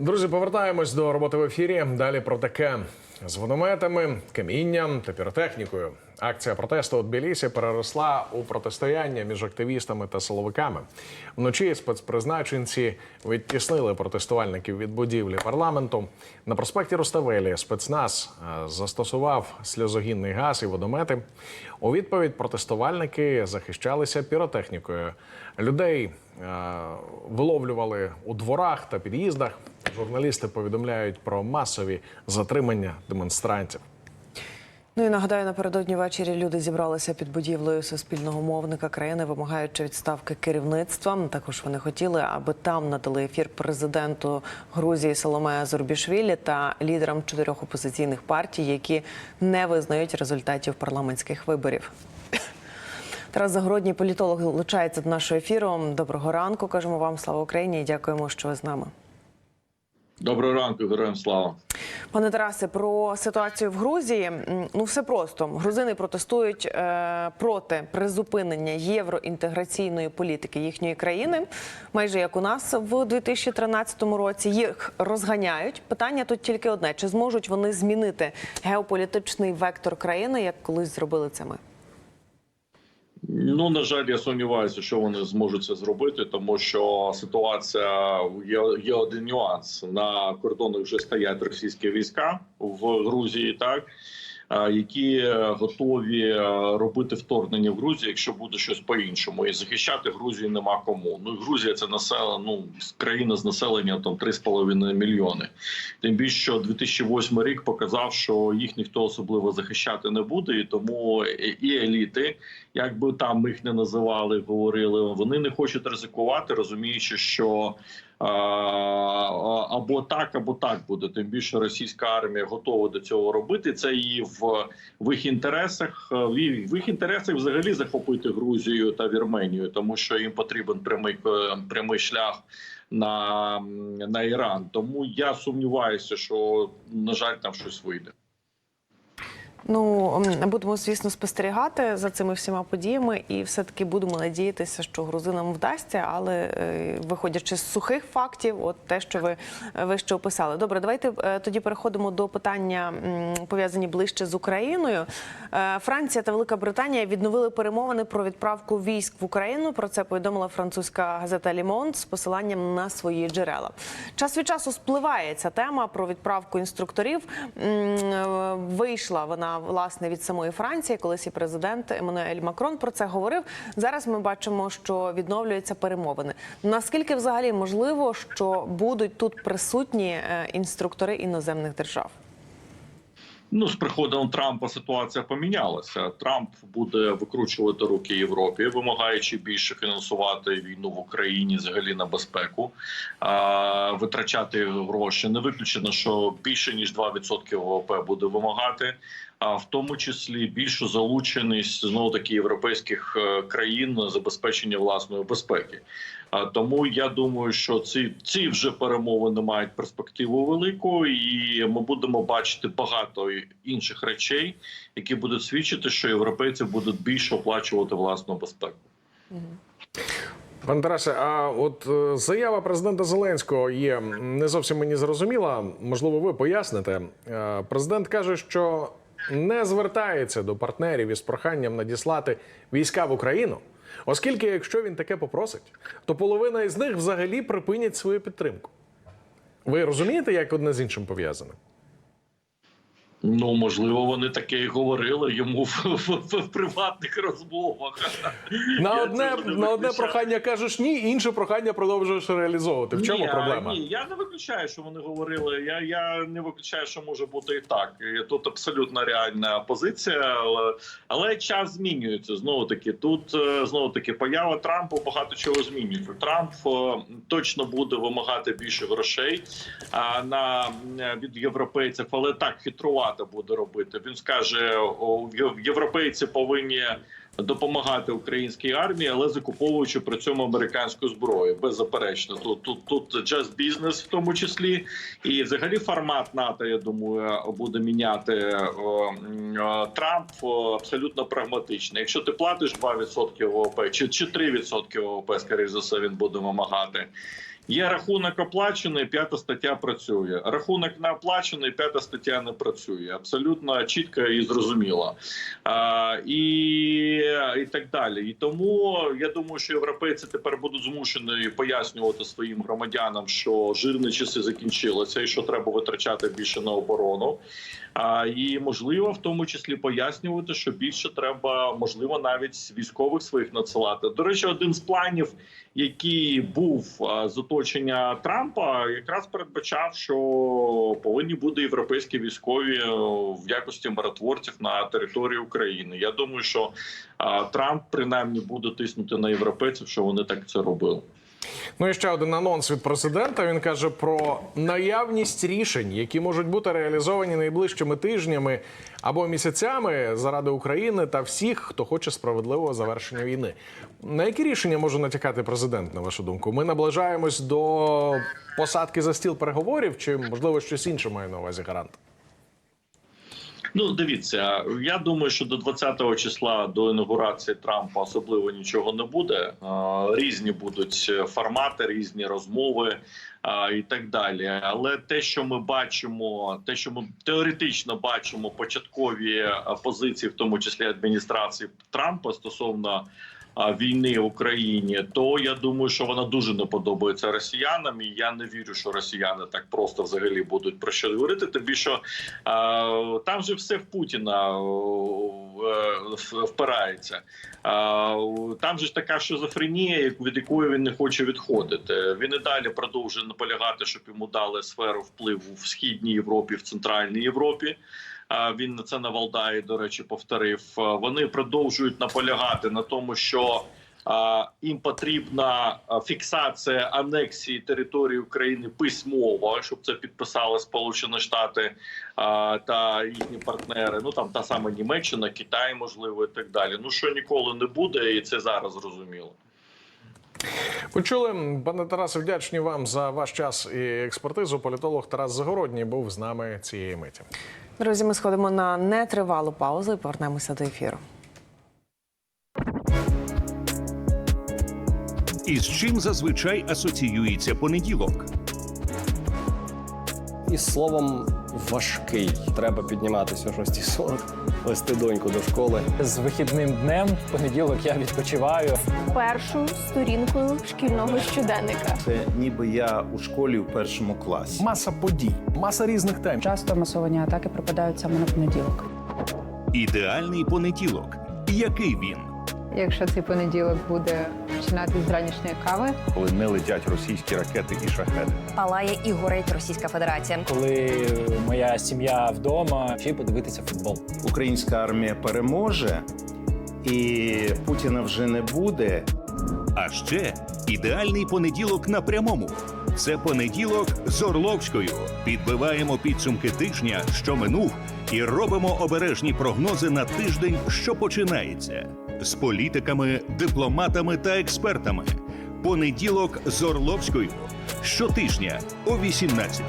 Друзі, повертаємось до роботи в ефірі. Далі про таке з водометами, камінням та піротехнікою. Акція протесту у Тбілісі переросла у протистояння між активістами та силовиками. Вночі спецпризначенці відтіснили протестувальників від будівлі парламенту. На проспекті Руставелі спецназ е, застосував сльозогінний газ і водомети. У відповідь протестувальники захищалися піротехнікою. Людей е, виловлювали у дворах та під'їздах. Журналісти повідомляють про масові затримання демонстрантів. Ну і нагадаю, напередодні ввечері люди зібралися під будівлею суспільного мовника країни, вимагаючи відставки керівництва. Також вони хотіли, аби там надали ефір президенту Грузії Соломея Зурбішвілі та лідерам чотирьох опозиційних партій, які не визнають результатів парламентських виборів. Тарас Загородній політолог долучається до нашого ефіру. Доброго ранку. кажемо вам слава Україні і дякуємо, що ви з нами. Доброго ранку, героям слава. Пане Тарасе, про ситуацію в Грузії ну все просто грузини протестують е, проти призупинення євроінтеграційної політики їхньої країни, майже як у нас в 2013 році. Їх розганяють. Питання тут тільки одне: чи зможуть вони змінити геополітичний вектор країни, як колись зробили це ми? Ну на жаль, я сумніваюся, що вони зможуть це зробити, тому що ситуація є, є один нюанс на кордонах. Вже стоять російські війська в Грузії, так які готові е, робити вторгнення в Грузію, якщо буде щось по-іншому, і захищати Грузію нема кому. Ну Грузія це населення, ну країна з населенням там 3,5 мільйони. Тим більше, що 2008 рік показав, що їх ніхто особливо захищати не буде, і тому і еліти, як би там їх не називали, говорили, вони не хочуть ризикувати, розуміючи, що або так, або так буде. Тим більше російська армія готова до цього робити. Це і в, в їх інтересах. е, В їх, інтересах взагалі захопити Грузію та Вірменію, тому що їм потрібен прямий е, прямий шлях на, на Іран. Тому я сумніваюся, що на жаль, там щось вийде. Ну будемо, звісно, спостерігати за цими всіма подіями, і все-таки будемо надіятися, що грузинам вдасться, але е, виходячи з сухих фактів, от те, що ви вище описали. Добре, давайте е, тоді переходимо до питання, пов'язані ближче з Україною. Е, Франція та Велика Британія відновили перемовини про відправку військ в Україну. Про це повідомила французька газета Лімонт з посиланням на свої джерела. Час від часу спливає ця тема про відправку інструкторів. Вийшла вона власне від самої Франції. Колись і президент Еммануель Макрон про це говорив. Зараз ми бачимо, що відновлюються перемовини. Наскільки взагалі можливо, що будуть тут присутні е, інструктори іноземних держав? Ну, з приходом Трампа ситуація помінялася. Трамп буде викручувати руки Європі, вимагаючи більше фінансувати війну в Україні, взагалі на безпеку, а, витрачати гроші. Не виключено, що більше ніж 2% ВВП буде вимагати, а в тому числі більшу залученість знову таки європейських е, країн на забезпечення власної безпеки. Тому я думаю, що ці ці вже перемовини мають перспективу велику, і ми будемо бачити багато інших речей, які будуть свідчити, що європейці будуть більше оплачувати власну безпеку. Пане Тарасе, а от е, заява президента Зеленського є не зовсім мені зрозуміла. Можливо, ви поясните. Е, Президент каже, що не звертається до партнерів із проханням надіслати війська в Україну, оскільки, якщо він таке попросить, то половина із них взагалі припинять свою підтримку. Ви розумієте, як одне з іншим пов'язане? Ну можливо, вони таке і говорили йому в, в, в, в приватних розмовах. На Я одне на одне прохання кажеш ні, інше прохання продовжуєш реалізовувати. В чому ні, проблема? Ні, я не виключаю, що вони говорили. Я, я не виключаю, що може бути і так. І Тут абсолютно реальна позиція, але, але час змінюється. Знову таки, тут е, знову таки поява Трампа багато чого змінюється. Трамп е, точно буде вимагати більше грошей а, на е, від європейців, але так хитрувати буде робити. Він скаже: європейці повинні допомагати українській армії, але закуповуючи при цьому американську зброю. Беззаперечно, тут тут тут just бізнес в тому числі, і взагалі формат НАТО, я думаю, буде міняти о, о, Трамп о, абсолютно прагматичний. Якщо ти платиш 2% ВВП чи 3% ВВП, скоріш за все, він буде вимагати. Є рахунок оплачений, п'ята стаття працює. Рахунок не оплачений, п'ята стаття не працює. Абсолютно чітко і зрозуміло. А, і, і так далі. І тому я думаю, що європейці тепер будуть змушені пояснювати своїм громадянам, що жирні часи закінчилися, і що треба витрачати більше на оборону. І можливо, в тому числі пояснювати, що більше треба, можливо, навіть військових своїх надсилати. До речі, один з планів, який був з оточення Трампа, якраз передбачав, що повинні бути європейські військові е, в якості миротворців на території України. Я думаю, що Трамп принаймні буде тиснути на європейців, що вони так це робили. Ну і ще один анонс від президента. Він каже про наявність рішень, які можуть бути реалізовані найближчими тижнями або місяцями заради України та всіх, хто хоче справедливого завершення війни. На які рішення може натякати президент, на вашу думку? Ми наближаємось до посадки за стіл переговорів, чи можливо щось інше має на увазі гарант? Ну, дивіться, я думаю, що до 20-го числа до інаугурації Трампа особливо нічого не буде. Різні будуть формати, різні розмови і так далі. Але те, що ми бачимо, те, що ми теоретично бачимо, початкові позиції, в тому числі адміністрації Трампа стосовно. Війни Україні, то я думаю, що вона дуже не подобається росіянам, і я не вірю, що росіяни так просто взагалі будуть про що говорити. Що а, там же все в Путіна е, впирається. Там же ж така шизофренія, від якої він не хоче відходити. Він і далі продовжує наполягати, щоб йому дали сферу впливу в східній Європі, в центральній Європі. Він це на Валдаї, до речі, повторив. Вони продовжують наполягати на тому, що їм потрібна фіксація анексії території України письмово, щоб це підписали Сполучені Штати та їхні партнери. Ну там та сама Німеччина, Китай, можливо, і так далі. Ну що ніколи не буде, і це зараз зрозуміло. Почули, пане Тарасе, вдячні вам за ваш час і експертизу. Політолог Тарас Загородній був з нами цієї миті. Друзі, ми сходимо на нетривалу паузу і повернемося до ефіру. Із чим зазвичай асоціюється понеділок? Із словом важкий. Треба підніматися о 6.40, вести доньку до школи. З вихідним днем в понеділок я відпочиваю. першою сторінкою шкільного щоденника. Це ніби я у школі в першому класі. Маса подій, маса різних тем. Часто масовані атаки припадають саме на понеділок. Ідеальний понеділок. Який він? Якщо цей понеділок буде починати з ранішньої кави, Коли не летять російські ракети і шахеди. палає і горить Російська Федерація. Коли моя сім'я вдома, ще й подивитися футбол. Українська армія переможе, і Путіна вже не буде. А ще ідеальний понеділок на прямому. Це понеділок з Орловською. Підбиваємо підсумки тижня, що минув, і робимо обережні прогнози на тиждень, що починається. З політиками, дипломатами та експертами. Понеділок з Орловською. Щотижня о 18